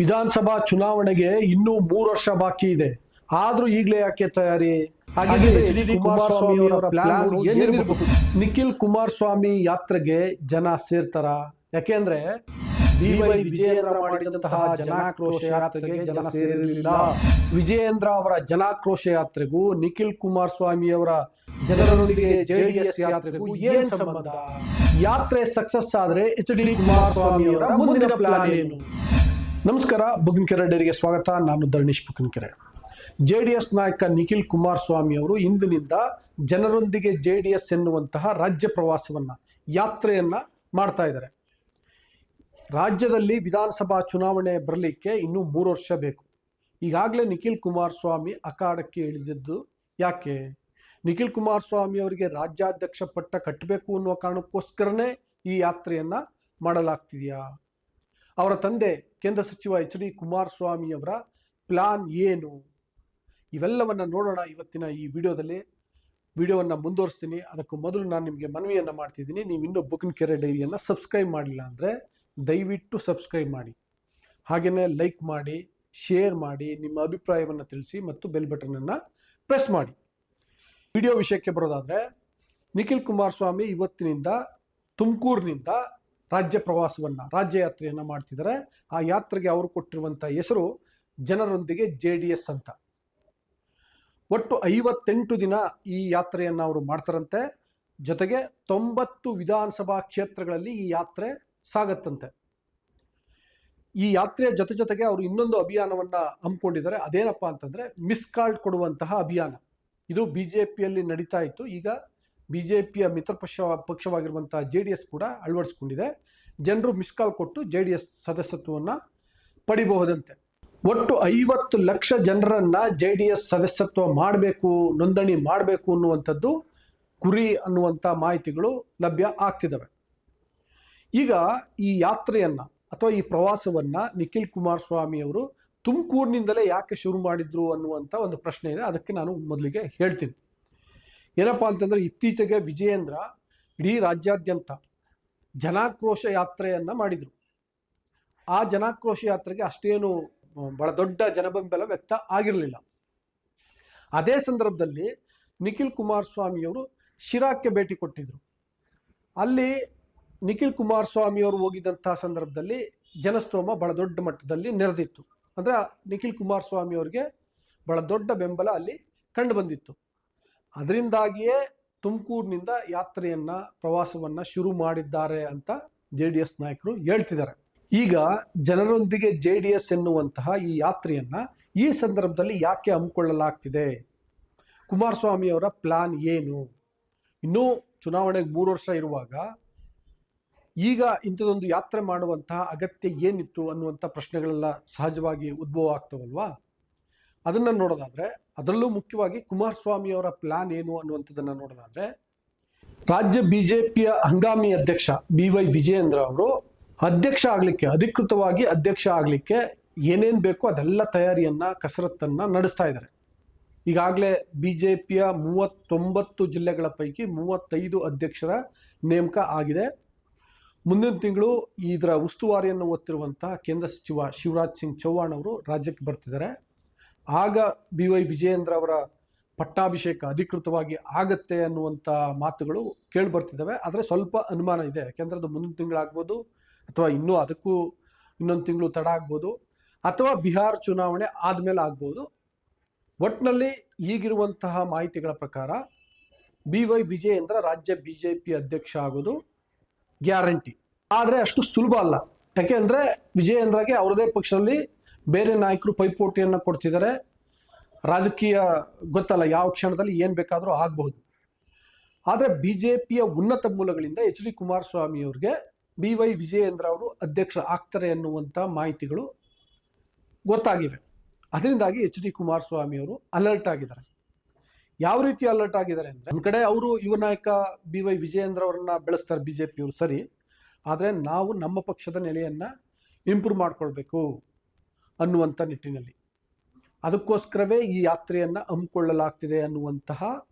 ವಿಧಾನಸಭಾ ಚುನಾವಣೆಗೆ ಇನ್ನೂ ಮೂರು ವರ್ಷ ಬಾಕಿ ಇದೆ. ಆದ್ರೂ ಈಗಲೇ ಯಾಕೆ ತಯಾರಿ? ಕುಮಾರ್ ನಿಖಿಲ್ ಕುಮಾರಸ್ವಾಮಿ ಯಾತ್ರೆಗೆ ಜನ ಸೇರ್ತಾರ? ಯಾಕೆಂದ್ರೆ ವಿಜಯೇಂದ್ರ ಮಾಡಿದಂತಹ ಜನಾಕ್ರೋಶ ಯಾತ್ರೆಗೆ ಜನ ಸೇರಿರಲಿಲ್ಲ. ವಿಜಯೇಂದ್ರ ಅವರ ಜನಾಕ್ರೋಶ ಯಾತ್ರೆಗೂ ನಿಖಿಲ್ ಕುಮಾರಸ್ವಾಮಿ ಅವರ ಜನರೊಂದಿಗೆ ಜೆಡಿಎಸ್ ಯಾತ್ರೆಗೂ ಏನ್ ಸಂಬಂಧ? ಯಾತ್ರೆ ಸಕ್ಸಸ್ ಆದ್ರೆ ಎಚ್ ಡಿ ಕುಮಾರಸ್ವಾಮಿ ಅವರ ಮುಂದಿನ ಪ್ಲಾನ್ ಏನು? ನಮಸ್ಕಾರ, ಬುಗ್ನಕೆರೆ ಡೇರಿಗೆ ಸ್ವಾಗತ. ನಾನು Dharanish Bugnakere. J D S ನಾಯಕ ನಿಖಿಲ್ ಕುಮಾರಸ್ವಾಮಿ ಅವರು ಇಂದಿನಿಂದ ಜನರೊಂದಿಗೆ ಜೆ ಡಿ ಎಸ್ ಎನ್ನುವಂತಹ ರಾಜ್ಯ ಪ್ರವಾಸವನ್ನು, ಯಾತ್ರೆಯನ್ನು ಮಾಡ್ತಾ ಇದ್ದಾರೆ. ರಾಜ್ಯದಲ್ಲಿ ವಿಧಾನಸಭಾ ಚುನಾವಣೆ ಬರಲಿಕ್ಕೆ ಇನ್ನೂ ಮೂರು ವರ್ಷ ಬೇಕು. ಈಗಾಗಲೇ ನಿಖಿಲ್ ಕುಮಾರಸ್ವಾಮಿ ಅಖಾಡಕ್ಕೆ ಇಳಿದಿದ್ದು ಯಾಕೆ? ನಿಖಿಲ್ ಕುಮಾರಸ್ವಾಮಿ ಅವರಿಗೆ ರಾಜ್ಯಾಧ್ಯಕ್ಷ ಪಟ್ಟ ಕಟ್ಟಬೇಕು ಅನ್ನುವ ಕಾರಣಕ್ಕೋಸ್ಕರನೇ ಈ ಯಾತ್ರೆಯನ್ನ ಮಾಡಲಾಗ್ತಿದೆಯಾ? ಅವರ ತಂದೆ ಕೇಂದ್ರ ಸಚಿವ ಎಚ್ ಡಿ ಕುಮಾರಸ್ವಾಮಿ ಅವರ ಪ್ಲಾನ್ ಏನು? ಇವೆಲ್ಲವನ್ನ ನೋಡೋಣ ಇವತ್ತಿನ ಈ ವಿಡಿಯೋದಲ್ಲಿ. ವಿಡಿಯೋವನ್ನು ಮುಂದುವರಿಸ್ತೀನಿ. ಅದಕ್ಕೂ ಮೊದಲು ನಾನು ನಿಮಗೆ ಮನವಿಯನ್ನು ಮಾಡ್ತಿದ್ದೀನಿ. ನೀವು ಇನ್ನೂ ಬುಕ್ಕಿನ ಕೆರೆ ಡೈರಿಯನ್ನು ಸಬ್ಸ್ಕ್ರೈಬ್ ಮಾಡಿಲ್ಲ ಅಂದರೆ ದಯವಿಟ್ಟು ಸಬ್ಸ್ಕ್ರೈಬ್ ಮಾಡಿ. ಹಾಗೆಯೇ ಲೈಕ್ ಮಾಡಿ, ಶೇರ್ ಮಾಡಿ, ನಿಮ್ಮ ಅಭಿಪ್ರಾಯವನ್ನು ತಿಳಿಸಿ ಮತ್ತು ಬೆಲ್ ಬಟನನ್ನು ಪ್ರೆಸ್ ಮಾಡಿ. ವಿಡಿಯೋ ವಿಷಯಕ್ಕೆ ಬರೋದಾದರೆ ನಿಖಿಲ್ ಕುಮಾರಸ್ವಾಮಿ ಇವತ್ತಿನಿಂದ ತುಮಕೂರಿನಿಂದ ರಾಜ್ಯ ಪ್ರವಾಸವನ್ನು, ರಾಜ್ಯ ಯಾತ್ರೆಯನ್ನು ಮಾಡ್ತಿದ್ದಾರೆ ಆ ಯಾತ್ರೆಗೆ ಅವರು ಕೊಟ್ಟಿರುವಂಥ ಹೆಸರು ಜನರೊಂದಿಗೆ ಜೆ ಡಿ ಎಸ್ ಅಂತ. ಒಟ್ಟು ಐವತ್ತೆಂಟು ದಿನ ಈ ಯಾತ್ರೆಯನ್ನು ಅವರು ಮಾಡ್ತಾರಂತೆ. ಜೊತೆಗೆ ತೊಂಬತ್ತು ವಿಧಾನಸಭಾ ಕ್ಷೇತ್ರಗಳಲ್ಲಿ ಈ ಯಾತ್ರೆ ಸಾಗತ್ತಂತೆ. ಈ ಯಾತ್ರೆಯ ಜೊತೆ ಜೊತೆಗೆ ಅವರು ಇನ್ನೊಂದು ಅಭಿಯಾನವನ್ನ ಹಮ್ಮಿಕೊಂಡಿದ್ದಾರೆ. ಅದೇನಪ್ಪ ಅಂತಂದ್ರೆ ಮಿಸ್ ಕಾರ್ಡ್ ಕೊಡುವಂತಹ ಅಭಿಯಾನ. ಇದು ಬಿಜೆಪಿಯಲ್ಲಿ ನಡೀತಾ ಇತ್ತು. ಈಗ ಬಿಜೆಪಿಯ ಮಿತ್ರ ಪಕ್ಷ ಪಕ್ಷವಾಗಿರುವಂಥ ಜೆ ಡಿ ಎಸ್ ಕೂಡ ಅಳವಡಿಸ್ಕೊಂಡಿದೆ. ಜನರು ಮಿಸ್ ಕಾಲ್ ಕೊಟ್ಟು ಜೆ ಡಿ ಎಸ್ ಸದಸ್ಯತ್ವವನ್ನು ಪಡಿಬಹುದಂತೆ. ಒಟ್ಟು ಐವತ್ತು ಲಕ್ಷ ಜನರನ್ನ ಜೆ ಡಿ ಎಸ್ ಸದಸ್ಯತ್ವ ಮಾಡಬೇಕು, ನೋಂದಣಿ ಮಾಡಬೇಕು ಅನ್ನುವಂಥದ್ದು ಗುರಿ ಅನ್ನುವಂಥ ಮಾಹಿತಿಗಳು ಲಭ್ಯ ಆಗ್ತಿದ್ದಾವೆ ಈಗ ಈ ಯಾತ್ರೆಯನ್ನ ಅಥವಾ ಈ ಪ್ರವಾಸವನ್ನ ನಿಖಿಲ್ ಕುಮಾರಸ್ವಾಮಿ ಅವರು ತುಮಕೂರಿನಿಂದಲೇ ಯಾಕೆ ಶುರು ಮಾಡಿದ್ರು ಅನ್ನುವಂಥ ಒಂದು ಪ್ರಶ್ನೆ ಇದೆ. ಅದಕ್ಕೆ ನಾನು ಮೊದಲಿಗೆ ಹೇಳ್ತೀನಿ. ಏನಪ್ಪಾ ಅಂತಂದ್ರೆ ಇತ್ತೀಚೆಗೆ ವಿಜಯೇಂದ್ರ ಇಡೀ ರಾಜ್ಯಾದ್ಯಂತ ಜನಾಕ್ರೋಶ ಯಾತ್ರೆಯನ್ನು ಮಾಡಿದ್ರು. ಆ ಜನಾಕ್ರೋಶ ಯಾತ್ರೆಗೆ ಅಷ್ಟೇನು ಬಹಳ ದೊಡ್ಡ ಜನಬೆಂಬಲ ವ್ಯಕ್ತ ಆಗಿರಲಿಲ್ಲ. ಅದೇ ಸಂದರ್ಭದಲ್ಲಿ ನಿಖಿಲ್ ಕುಮಾರಸ್ವಾಮಿಯವರು ಶಿರಾಕ್ಕೆ ಭೇಟಿ ಕೊಟ್ಟಿದ್ರು. ಅಲ್ಲಿ ನಿಖಿಲ್ ಕುಮಾರಸ್ವಾಮಿ ಅವರು ಹೋಗಿದ್ದಂತಹ ಸಂದರ್ಭದಲ್ಲಿ ಜನಸ್ತೋಮ ಬಹಳ ದೊಡ್ಡ ಮಟ್ಟದಲ್ಲಿ ನೆರೆದಿತ್ತು. ಅಂದ್ರೆ ನಿಖಿಲ್ ಕುಮಾರಸ್ವಾಮಿ ಅವರಿಗೆ ಬಹಳ ದೊಡ್ಡ ಬೆಂಬಲ ಅಲ್ಲಿ ಕಂಡು ಬಂದಿತ್ತು. ಅದರಿಂದಾಗಿಯೇ ತುಮಕೂರಿನಿಂದ ಯಾತ್ರೆಯನ್ನ, ಪ್ರವಾಸವನ್ನ ಶುರು ಮಾಡಿದ್ದಾರೆ ಅಂತ ಜೆ ಡಿ ಎಸ್ ನಾಯಕರು ಹೇಳ್ತಿದ್ದಾರೆ. ಈಗ ಜನರೊಂದಿಗೆ ಜೆ ಡಿ ಎಸ್ ಎನ್ನುವಂತಹ ಈ ಯಾತ್ರೆಯನ್ನ ಈ ಸಂದರ್ಭದಲ್ಲಿ ಯಾಕೆ ಹಮ್ಮಿಕೊಳ್ಳಲಾಗ್ತಿದೆ? ಕುಮಾರಸ್ವಾಮಿ ಅವರ ಪ್ಲಾನ್ ಏನು? ಇನ್ನೂ ಚುನಾವಣೆಗೆ ಮೂರು ವರ್ಷ ಇರುವಾಗ ಈಗ ಇಂಥದೊಂದು ಯಾತ್ರೆ ಮಾಡುವಂತಹ ಅಗತ್ಯ ಏನಿತ್ತು ಅನ್ನುವಂಥ ಪ್ರಶ್ನೆಗಳೆಲ್ಲ ಸಹಜವಾಗಿ ಉದ್ಭವ ಆಗ್ತವಲ್ವಾ? ಅದನ್ನ ನೋಡೋದಾದ್ರೆ, ಅದರಲ್ಲೂ ಮುಖ್ಯವಾಗಿ ಕುಮಾರಸ್ವಾಮಿ ಅವರ ಪ್ಲಾನ್ ಏನು ಅನ್ನುವಂಥದ್ದನ್ನ ನೋಡೋದಾದ್ರೆ, ರಾಜ್ಯ ಬಿಜೆಪಿಯ ಹಂಗಾಮಿ ಅಧ್ಯಕ್ಷ ಬಿ ವೈ ವಿಜಯೇಂದ್ರ ಅವರು ಅಧ್ಯಕ್ಷ ಆಗಲಿಕ್ಕೆ, ಅಧಿಕೃತವಾಗಿ ಅಧ್ಯಕ್ಷ ಆಗಲಿಕ್ಕೆ ಏನೇನು ಬೇಕೋ ಅದೆಲ್ಲ ತಯಾರಿಯನ್ನು, ಕಸರತ್ತನ್ನ ನಡೆಸ್ತಾ ಇದ್ದಾರೆ. ಈಗಾಗಲೇ ಬಿಜೆಪಿಯ ಮೂವತ್ತೊಂಬತ್ತು ಜಿಲ್ಲೆಗಳ ಪೈಕಿ ಮೂವತ್ತೈದು ಅಧ್ಯಕ್ಷರ ನೇಮಕ ಆಗಿದೆ. ಮುಂದಿನ ತಿಂಗಳು ಇದರ ಉಸ್ತುವಾರಿಯನ್ನು ಹೊತ್ತಿರುವಂತಹ ಕೇಂದ್ರ ಸಚಿವ ಶಿವರಾಜ್ ಸಿಂಗ್ ಚೌಹಾಣ್ ಅವರು ರಾಜ್ಯಕ್ಕೆ ಬರ್ತಿದ್ದಾರೆ. ಆಗ ಬಿ ವೈ ವಿಜಯೇಂದ್ರ ಅವರ ಪಟ್ಟಾಭಿಷೇಕ ಅಧಿಕೃತವಾಗಿ ಆಗತ್ತೆ ಅನ್ನುವಂಥ ಮಾತುಗಳು ಕೇಳಿ ಬರ್ತಿದ್ದಾವೆ. ಆದರೆ ಸ್ವಲ್ಪ ಅನುಮಾನ ಇದೆ. ಯಾಕೆಂದ್ರೆ ಅದು ಮುಂದಿನ ತಿಂಗಳಾಗ್ಬೋದು ಅಥವಾ ಇನ್ನೂ ಅದಕ್ಕೂ ಇನ್ನೊಂದು ತಿಂಗಳು ತಡ ಆಗ್ಬೋದು ಅಥವಾ ಬಿಹಾರ್ ಚುನಾವಣೆ ಆದಮೇಲೆ ಆಗ್ಬೋದು. ಒಟ್ಟಿನಲ್ಲಿ ಈಗಿರುವಂತಹ ಮಾಹಿತಿಗಳ ಪ್ರಕಾರ ಬಿ ವೈ ವಿಜಯೇಂದ್ರ ರಾಜ್ಯ ಬಿ ಜೆ ಪಿ ಅಧ್ಯಕ್ಷ ಆಗೋದು ಗ್ಯಾರಂಟಿ. ಆದರೆ ಅಷ್ಟು ಸುಲಭ ಅಲ್ಲ. ಯಾಕೆಂದ್ರೆ ವಿಜಯೇಂದ್ರಗೆ ಅವರದೇ ಪಕ್ಷದಲ್ಲಿ ಬೇರೆ ನಾಯಕರು ಪೈಪೋಟಿಯನ್ನು ಕೊಡ್ತಿದ್ದಾರೆ ರಾಜಕೀಯ ಗೊತ್ತಲ್ಲ ಯಾವ ಕ್ಷಣದಲ್ಲಿ ಏನು ಬೇಕಾದರೂ ಆಗಬಹುದು. ಆದರೆ ಬಿ ಜೆ ಪಿಯ ಉನ್ನತ ಮೂಲಗಳಿಂದ ಎಚ್ ಡಿ ಕುಮಾರಸ್ವಾಮಿ ಅವ್ರಿಗೆ ಬಿ ವೈ ವಿಜಯೇಂದ್ರ ಅವರು ಅಧ್ಯಕ್ಷ ಆಗ್ತಾರೆ ಅನ್ನುವಂಥ ಮಾಹಿತಿಗಳು ಗೊತ್ತಾಗಿವೆ. ಅದರಿಂದಾಗಿ ಎಚ್ ಡಿ ಕುಮಾರಸ್ವಾಮಿ ಅವರು ಅಲರ್ಟ್ ಆಗಿದ್ದಾರೆ. ಯಾವ ರೀತಿ ಅಲರ್ಟ್ ಆಗಿದ್ದಾರೆ ಅಂದ್ರೆ ಒಂದ್ ಕಡೆ ಅವರು ಯುವ ನಾಯಕ ಬಿ ವೈ ವಿಜಯೇಂದ್ರ ಅವರನ್ನ ಬೆಳೆಸ್ತಾರೆ ಬಿಜೆಪಿಯವರು ಸರಿ. ಆದರೆ ನಾವು ನಮ್ಮ ಪಕ್ಷದ ನೆಲೆಯನ್ನು ಇಂಪ್ರೂವ್ ಮಾಡ್ಕೊಳ್ಬೇಕು. ಅನ್ನುವಂಥ ನಿಟ್ಟಿನಲ್ಲಿ. ಅದಕ್ಕೋಸ್ಕರವೇ ಈ ಯಾತ್ರೆಯನ್ನ ಹಮ್ಮಿಕೊಳ್ಳಲಾಗ್ತಿದೆ ಅನ್ನುವಂತಹ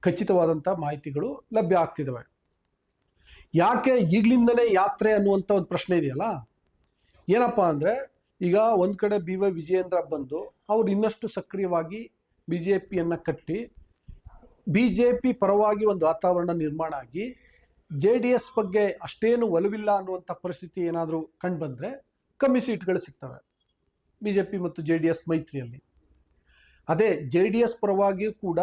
ಖಚಿತವಾದಂಥ ಮಾಹಿತಿಗಳು ಲಭ್ಯ ಆಗ್ತಿದ್ದಾವೆ ಯಾಕೆ ಈಗಲಿಂದಲೇ ಯಾತ್ರೆ ಅನ್ನುವಂಥ ಒಂದು ಪ್ರಶ್ನೆ ಇದೆಯಲ್ಲ? ಏನಪ್ಪಾ ಅಂದ್ರೆ, ಈಗ ಒಂದು ಕಡೆ ಬಿ ವೈ ವಿಜಯೇಂದ್ರ ಬಂದು ಅವ್ರು ಇನ್ನಷ್ಟು ಸಕ್ರಿಯವಾಗಿ ಬಿ ಜೆ ಪಿಯನ್ನು ಕಟ್ಟಿ ಬಿ ಜೆ ಪಿ ಪರವಾಗಿ ಒಂದು ವಾತಾವರಣ ನಿರ್ಮಾಣ ಆಗಿ, ಜೆ ಡಿ ಎಸ್ ಬಗ್ಗೆ ಅಷ್ಟೇನು ಒಲವಿಲ್ಲ ಅನ್ನುವಂಥ ಪರಿಸ್ಥಿತಿ ಏನಾದರೂ ಕಂಡು ಬಂದರೆ ಕಮ್ಮಿ ಸೀಟ್ಗಳು ಸಿಗ್ತವೆ. ಬಿ ಜೆ ಪಿ ಮತ್ತು ಜೆ ಡಿ ಎಸ್ ಮೈತ್ರಿಯಲ್ಲಿ. ಅದೇ ಜೆ ಡಿ ಎಸ್ ಪರವಾಗಿಯೂ ಕೂಡ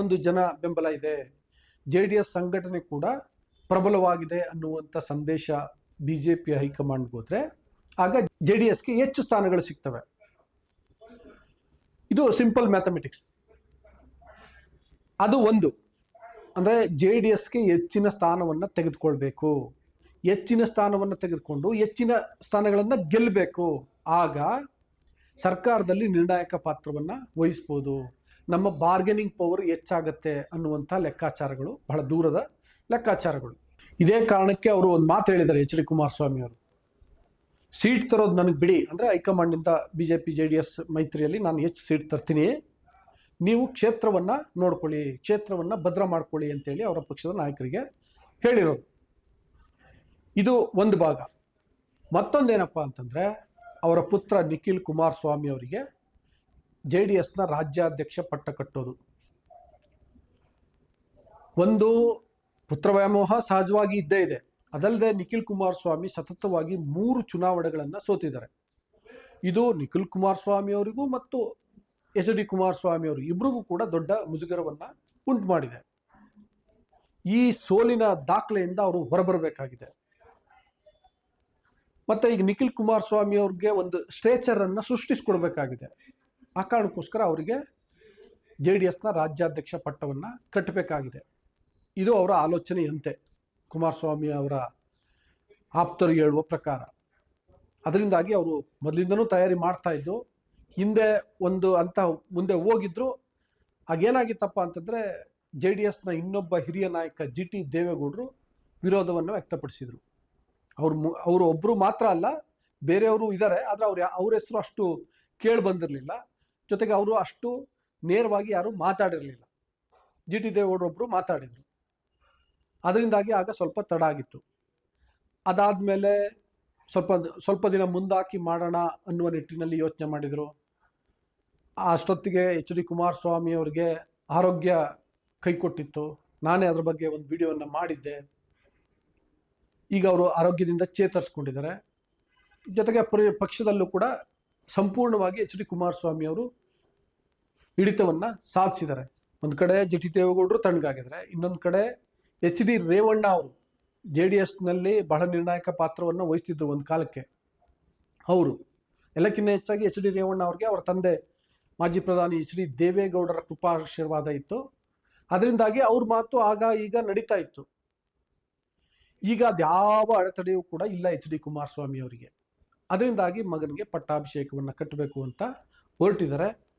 ಒಂದು ಜನ ಬೆಂಬಲ ಇದೆ. ಜೆ ಡಿ ಎಸ್ ಸಂಘಟನೆ ಕೂಡ ಪ್ರಬಲವಾಗಿದೆ ಅನ್ನುವಂಥ ಸಂದೇಶ ಬಿ ಜೆ ಪಿ ಹೈಕಮಾಂಡ್ಗೆ ಹೋದರೆ, ಆಗ ಜೆ ಡಿ ಎಸ್ಗೆ ಹೆಚ್ಚು ಸ್ಥಾನಗಳು ಸಿಗ್ತವೆ. ಇದು ಸಿಂಪಲ್ ಮ್ಯಾಥಮೆಟಿಕ್ಸ್. ಅದು ಒಂದು. ಅಂದರೆ ಜೆ ಡಿ ಎಸ್ಗೆ ಹೆಚ್ಚಿನ ಸ್ಥಾನವನ್ನು ತೆಗೆದುಕೊಳ್ಬೇಕು. ಹೆಚ್ಚಿನ ಸ್ಥಾನವನ್ನು ತೆಗೆದುಕೊಂಡು ಹೆಚ್ಚಿನ ಸ್ಥಾನಗಳನ್ನು ಗೆಲ್ಲಬೇಕು ಆಗ ಸರ್ಕಾರದಲ್ಲಿ ನಿರ್ಣಾಯಕ ಪಾತ್ರವನ್ನು ವಹಿಸ್ಬೋದು. ನಮ್ಮ ಬಾರ್ಗೆನಿಂಗ್ ಪವರ್ ಹೆಚ್ಚಾಗತ್ತೆ ಅನ್ನುವಂಥ ಲೆಕ್ಕಾಚಾರಗಳು ಬಹಳ ದೂರದ ಲೆಕ್ಕಾಚಾರಗಳು. ಇದೇ ಕಾರಣಕ್ಕೆ ಅವರು ಒಂದು ಮಾತು ಹೇಳಿದ್ದಾರೆ ಎಚ್ ಡಿ ಕುಮಾರಸ್ವಾಮಿ ಅವರು. ಸೀಟ್ ತರೋದು ನನಗೆ ಬಿಡಿ. ಅಂದರೆ ಹೈಕಮಾಂಡಿಂದ B J P J D S ಮೈತ್ರಿಯಲ್ಲಿ ನಾನು ಹೆಚ್ಚು ಸೀಟ್ ತರ್ತೀನಿ. ನೀವು ಕ್ಷೇತ್ರವನ್ನು ನೋಡ್ಕೊಳ್ಳಿ, ಕ್ಷೇತ್ರವನ್ನು ಭದ್ರ ಮಾಡ್ಕೊಳ್ಳಿ ಅಂತೇಳಿ ಅವರ ಪಕ್ಷದ ನಾಯಕರಿಗೆ ಹೇಳಿರೋದು. ಇದು ಒಂದು ಭಾಗ. ಮತ್ತೊಂದೇನಪ್ಪ ಅಂತಂದರೆ ಅವರ ಪುತ್ರ ನಿಖಿಲ್ ಕುಮಾರಸ್ವಾಮಿ ಅವರಿಗೆ ಜೆ ಡಿ ಎಸ್ನ ರಾಜ್ಯಾಧ್ಯಕ್ಷ ಪಟ್ಟ ಕಟ್ಟೋದು. ಒಂದು ಪುತ್ರ ವ್ಯಾಮೋಹ ಸಹಜವಾಗಿ ಇದ್ದೇ ಇದೆ. ಅದಲ್ಲದೆ ನಿಖಿಲ್ ಕುಮಾರಸ್ವಾಮಿ ಸತತವಾಗಿ ಮೂರು ಚುನಾವಣೆಗಳನ್ನು ಸೋತಿದ್ದಾರೆ. ಇದು ನಿಖಿಲ್ ಕುಮಾರಸ್ವಾಮಿ ಅವರಿಗೂ ಮತ್ತು ಎಚ್ ಡಿ ಕುಮಾರಸ್ವಾಮಿ ಅವರು ಇಬ್ಬರಿಗೂ ಕೂಡ ದೊಡ್ಡ ಮುಜುಗರವನ್ನು ಉಂಟು ಮಾಡಿದೆ. ಈ ಸೋಲಿನ ದಾಖಲೆಯಿಂದ ಅವರು ಹೊರಬರಬೇಕಾಗಿದೆ. ಮತ್ತೆ ಈಗ ನಿಖಿಲ್ ಕುಮಾರಸ್ವಾಮಿ ಅವ್ರಿಗೆ ಒಂದು ಸ್ಟ್ರೇಚರ್ ಅನ್ನ ಸೃಷ್ಟಿಸ್ಕೊಡ್ಬೇಕಾಗಿದೆ. ಆ ಕಾರಣಕ್ಕೋಸ್ಕರ ಅವರಿಗೆ ಜೆ ಡಿ ಎಸ್ನ ರಾಜ್ಯಾಧ್ಯಕ್ಷ ಪಟ್ಟವನ್ನ ಕಟ್ಟಬೇಕಾಗಿದೆ ಇದು ಅವರ ಆಲೋಚನೆಯಂತೆ ಕುಮಾರಸ್ವಾಮಿ ಅವರ ಆಪ್ತರು ಹೇಳುವ ಪ್ರಕಾರ. ಅದರಿಂದಾಗಿ ಅವರು ಮೊದಲಿಂದನೂ ತಯಾರಿ ಮಾಡ್ತಾ ಇದ್ದು, ಹಿಂದೆ ಒಂದು ಅಂತ ಮುಂದೆ ಹೋಗಿದ್ರು. ಆಗೇನಾಗಿತ್ತಪ್ಪ ಅಂತಂದ್ರೆ ಜೆ ಡಿ ಎಸ್ನ ಇನ್ನೊಬ್ಬ ಹಿರಿಯ ನಾಯಕ ಜಿ ಟಿ ದೇವೇಗೌಡರು ವಿರೋಧವನ್ನು ವ್ಯಕ್ತಪಡಿಸಿದರು. ಅವ್ರು ಅವರು ಒಬ್ಬರು ಮಾತ್ರ ಅಲ್ಲ, ಬೇರೆಯವರು ಇದ್ದಾರೆ ಆದರೆ ಅವ್ರು ಅವ್ರ ಹೆಸರು ಅಷ್ಟು ಕೇಳಿ ಬಂದಿರಲಿಲ್ಲ. ಜೊತೆಗೆ ಅವರು ಅಷ್ಟು ನೇರವಾಗಿ ಯಾರು ಮಾತಾಡಿರಲಿಲ್ಲ. ಜಿ ಟಿ ದೇವೇಗೌಡರೊಬ್ಬರು ಮಾತಾಡಿದರು. ಅದರಿಂದಾಗಿ ಆಗ ಸ್ವಲ್ಪ ತಡ ಆಗಿತ್ತು. ಅದಾದಮೇಲೆ ಸ್ವಲ್ಪ ಸ್ವಲ್ಪ ದಿನ ಮುಂದಾಕಿ ಮಾಡೋಣ ಅನ್ನುವ ನಿಟ್ಟಿನಲ್ಲಿ ಯೋಚನೆ ಮಾಡಿದರು. ಅಷ್ಟೊತ್ತಿಗೆ ಎಚ್ ಡಿ ಕುಮಾರಸ್ವಾಮಿ ಅವರಿಗೆ ಆರೋಗ್ಯ ಕೈಕೊಟ್ಟಿತ್ತು ನಾನೇ ಅದ್ರ ಬಗ್ಗೆ ಒಂದು ವಿಡಿಯೋವನ್ನು ಮಾಡಿದ್ದೆ. ಈಗ ಅವರು ಆರೋಗ್ಯದಿಂದ ಚೇತರಿಸ್ಕೊಂಡಿದ್ದಾರೆ. ಜೊತೆಗೆ ಪರಿ, ಪಕ್ಷದಲ್ಲೂ ಕೂಡ ಸಂಪೂರ್ಣವಾಗಿ ಎಚ್ ಡಿ ಕುಮಾರಸ್ವಾಮಿ ಅವರು ಹಿಡಿತವನ್ನು ಸಾಧಿಸಿದ್ದಾರೆ. ಒಂದು ಕಡೆ ಜಿ ಟಿ ದೇವೇಗೌಡರು ತಣ್ಣಗಾಗಿದ್ದಾರೆ. ಇನ್ನೊಂದು ಕಡೆ ಎಚ್ ಡಿ ರೇವಣ್ಣ ಅವರು ಜೆ ಡಿ ಎಸ್ನಲ್ಲಿ ಬಹಳ ನಿರ್ಣಾಯಕ ಪಾತ್ರವನ್ನು ವಹಿಸ್ತಿದ್ರು ಒಂದು ಕಾಲಕ್ಕೆ. ಅವರು ಎಲ್ಲಕ್ಕಿಂತ ಹೆಚ್ಚಾಗಿ ಎಚ್ ಡಿ ರೇವಣ್ಣ ಅವ್ರಿಗೆ ಅವರ ತಂದೆ ಮಾಜಿ ಪ್ರಧಾನಿ ಎಚ್ ಡಿ ದೇವೇಗೌಡರ ಕೃಪಾಶೀರ್ವಾದ ಇತ್ತು. ಅದರಿಂದಾಗಿ ಅವ್ರ ಮಾತು ಆಗ ಈಗ ನಡೀತಾ ಇತ್ತು. ಈಗ ಅದ್ಯಾವ ಅಡೆತಡೆಯೂ ಕೂಡ ಇಲ್ಲ ಎಚ್ ಡಿ ಕುಮಾರಸ್ವಾಮಿ ಅವರಿಗೆ. ಅದರಿಂದಾಗಿ ಮಗನಿಗೆ ಪಟ್ಟಾಭಿಷೇಕವನ್ನು ಕಟ್ಟಬೇಕು ಅಂತ ಹೊರಟಿದ್ದಾರೆ.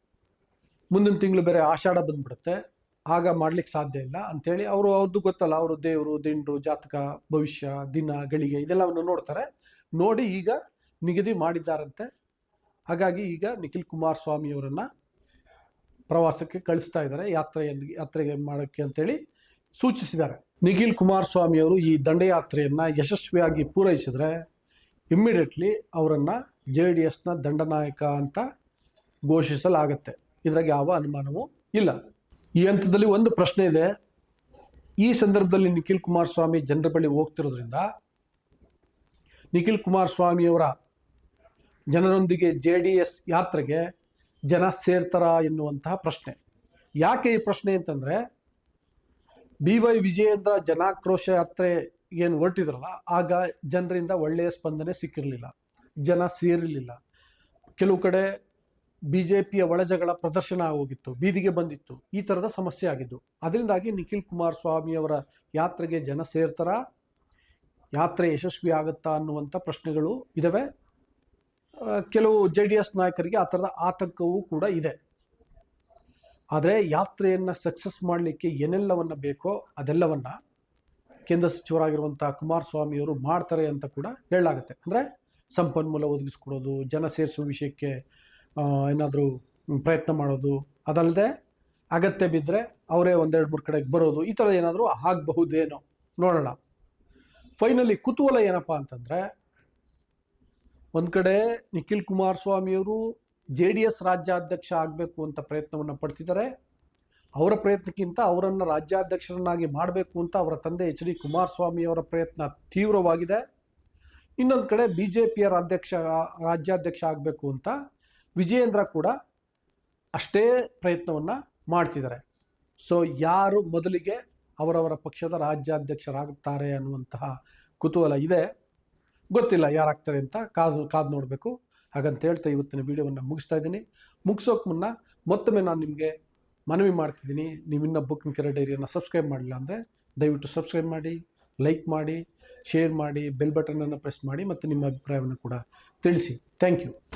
ಮುಂದಿನ ತಿಂಗಳು ಬೇರೆ ಆಷಾಢ ಬಂದ್ಬಿಡುತ್ತೆ. ಆಗ ಮಾಡ್ಲಿಕ್ಕೆ ಸಾಧ್ಯ ಇಲ್ಲ ಅಂತೇಳಿ ಅವರು ಅವ್ರದ್ದು ಗೊತ್ತಲ್ಲ, ಅವರು ದೇವರು, ದಿಂಡು, ಜಾತಕ, ಭವಿಷ್ಯ, ದಿನ, ಗಳಿಗೆ ಇದೆಲ್ಲವನ್ನು ನೋಡ್ತಾರೆ. ನೋಡಿ ಈಗ ನಿಗದಿ ಮಾಡಿದ್ದಾರಂತೆ. ಹಾಗಾಗಿ ಈಗ ನಿಖಿಲ್ ಕುಮಾರಸ್ವಾಮಿ ಅವರನ್ನು ಪ್ರವಾಸಕ್ಕೆ ಕಳಿಸ್ತಾ ಇದ್ದಾರೆ ಯಾತ್ರೆಯಲ್ಲಿ ಯಾತ್ರೆಗೆ ಮಾಡೋಕ್ಕೆ ಅಂತೇಳಿ ಸೂಚಿಸಿದ್ದಾರೆ. ನಿಖಿಲ್ ಕುಮಾರಸ್ವಾಮಿ ಅವರು ಈ ದಂಡಯಾತ್ರೆಯನ್ನು ಯಶಸ್ವಿಯಾಗಿ ಪೂರೈಸಿದರೆ ಇಮ್ಮಿಡಿಯೇಟ್ಲಿ ಅವರನ್ನು ಜೆ ಡಿ ಎಸ್ನ ದಂಡನಾಯಕ ಅಂತ ಘೋಷಿಸಲಾಗತ್ತೆ. ಇದ್ರಾಗ ಯಾವ ಅನುಮಾನವೂ ಇಲ್ಲ. ಈ ಹಂತದಲ್ಲಿ ಒಂದು ಪ್ರಶ್ನೆ ಇದೆ. ಈ ಸಂದರ್ಭದಲ್ಲಿ ನಿಖಿಲ್ ಕುಮಾರಸ್ವಾಮಿ ಜನರ ಬಳಿ ಹೋಗ್ತಿರೋದ್ರಿಂದ ನಿಖಿಲ್ ಕುಮಾರಸ್ವಾಮಿಯವರ ಜನರೊಂದಿಗೆ ಜೆ ಡಿ ಎಸ್ ಯಾತ್ರೆಗೆ ಜನ ಸೇರ್ತಾರಾ ಎನ್ನುವಂತಹ ಪ್ರಶ್ನೆ. ಯಾಕೆ ಈ ಪ್ರಶ್ನೆ ಅಂತಂದ್ರೆ ಬಿ ವೈ ವಿಜಯೇಂದ್ರ ಜನಾಕ್ರೋಶ ಯಾತ್ರೆ ಏನು ಹೊರಟಿದ್ರಲ್ಲ, ಆಗ ಜನರಿಂದ ಒಳ್ಳೆಯ ಸ್ಪಂದನೆ ಸಿಕ್ಕಿರಲಿಲ್ಲ. ಜನ ಸೇರಿರಲಿಲ್ಲ ಕೆಲವು ಕಡೆ ಬಿ ಜೆ ಪಿಯ ಒಳಜಗಳ ಪ್ರದರ್ಶನ ಆಗೋಗಿತ್ತು, ಬೀದಿಗೆ ಬಂದಿತ್ತು. ಈ ಥರದ ಸಮಸ್ಯೆ ಆಗಿದ್ದು. ಅದರಿಂದಾಗಿ ನಿಖಿಲ್ ಕುಮಾರಸ್ವಾಮಿ ಅವರ ಯಾತ್ರೆಗೆ ಜನ ಸೇರ್ತಾರ? ಯಾತ್ರೆ ಯಶಸ್ವಿ ಆಗುತ್ತಾ ಅನ್ನುವಂಥ ಪ್ರಶ್ನೆಗಳು ಇದಾವೆ. ಕೆಲವು ಜೆ ಡಿ ಎಸ್ ನಾಯಕರಿಗೆ ಆ ಥರದ ಆತಂಕವೂ ಕೂಡ ಇದೆ. ಆದರೆ ಯಾತ್ರೆಯನ್ನು ಸಕ್ಸಸ್ ಮಾಡಲಿಕ್ಕೆ ಏನೆಲ್ಲವನ್ನು ಬೇಕೋ ಅದೆಲ್ಲವನ್ನು ಕೇಂದ್ರ ಸಚಿವರಾಗಿರುವಂಥ ಕುಮಾರಸ್ವಾಮಿಯವರು ಮಾಡ್ತಾರೆ ಅಂತ ಕೂಡ ಹೇಳಲಾಗುತ್ತೆ. ಅಂದರೆ ಸಂಪನ್ಮೂಲ ಒದಗಿಸ್ಕೊಡೋದು, ಜನ ಸೇರಿಸುವ ವಿಷಯಕ್ಕೆ ಏನಾದರೂ ಪ್ರಯತ್ನ ಮಾಡೋದು ಅದಲ್ಲದೆ ಅಗತ್ಯ ಬಿದ್ದರೆ ಅವರೇ ಒಂದೆರಡು ಮೂರು ಕಡೆಗೆ ಬರೋದು, ಈ ಥರ ಏನಾದರೂ ಆಗಬಹುದೇನೋ ನೋಡೋಣ. ಫೈನಲಿ ಕುತೂಹಲ ಏನಪ್ಪ ಅಂತಂದರೆ, ಒಂದು ಕಡೆ ನಿಖಿಲ್ ಕುಮಾರಸ್ವಾಮಿಯವರು ಜೆ ಡಿ ಎಸ್ ರಾಜ್ಯಾಧ್ಯಕ್ಷ ಆಗಬೇಕು ಅಂತ ಪ್ರಯತ್ನವನ್ನು ಪಡ್ತಿದ್ದಾರೆ ಅವರ ಪ್ರಯತ್ನಕ್ಕಿಂತ ಅವರನ್ನು ರಾಜ್ಯಾಧ್ಯಕ್ಷರನ್ನಾಗಿ ಮಾಡಬೇಕು ಅಂತ ಅವರ ತಂದೆ ಎಚ್ ಡಿ ಕುಮಾರಸ್ವಾಮಿ ಅವರ ಪ್ರಯತ್ನ ತೀವ್ರವಾಗಿದೆ. ಇನ್ನೊಂದು ಕಡೆ ಬಿ ಜೆ ಪಿಯ ರಾಜ್ಯಾಧ್ಯಕ್ಷ ರಾಜ್ಯಾಧ್ಯಕ್ಷ ಆಗಬೇಕು ಅಂತ ವಿಜಯೇಂದ್ರ ಕೂಡ ಅಷ್ಟೇ ಪ್ರಯತ್ನವನ್ನು ಮಾಡ್ತಿದ್ದಾರೆ ಸೊ ಯಾರು ಮೊದಲಿಗೆ ಅವರವರ ಪಕ್ಷದ ರಾಜ್ಯಾಧ್ಯಕ್ಷರಾಗುತ್ತಾರೆ ಅನ್ನುವಂತಹ ಕುತೂಹಲ ಇದೆ. ಗೊತ್ತಿಲ್ಲ ಯಾರಾಗ್ತಾರೆ ಅಂತ ಕಾದು ಕಾದು ನೋಡಬೇಕು. ಹಾಗಂತ ಹೇಳ್ತಾ ಇವತ್ತಿನ ವಿಡಿಯೋವನ್ನು ಮುಗಿಸ್ತಾ ಇದ್ದೀನಿ. ಮುಗಿಸೋಕೆ ಮುನ್ನ ಮತ್ತೊಮ್ಮೆ ನಾನು ನಿಮಗೆ ಮನವಿ ಮಾಡ್ತಿದ್ದೀನಿ. ನೀವಿನ್ನ ಬುಕ್ಕಿಂಗ್ ಕೆರೆ ಡೈರಿಯನ್ನು ಸಬ್ಸ್ಕ್ರೈಬ್ ಮಾಡಿಲ್ಲ ಅಂದರೆ ದಯವಿಟ್ಟು ಸಬ್ಸ್ಕ್ರೈಬ್ ಮಾಡಿ ಲೈಕ್ ಮಾಡಿ ಶೇರ್ ಮಾಡಿ ಬೆಲ್ ಬಟನನ್ನು ಪ್ರೆಸ್ ಮಾಡಿ ಮತ್ತು ನಿಮ್ಮ ಅಭಿಪ್ರಾಯವನ್ನು ಕೂಡ ತಿಳಿಸಿ. Thank you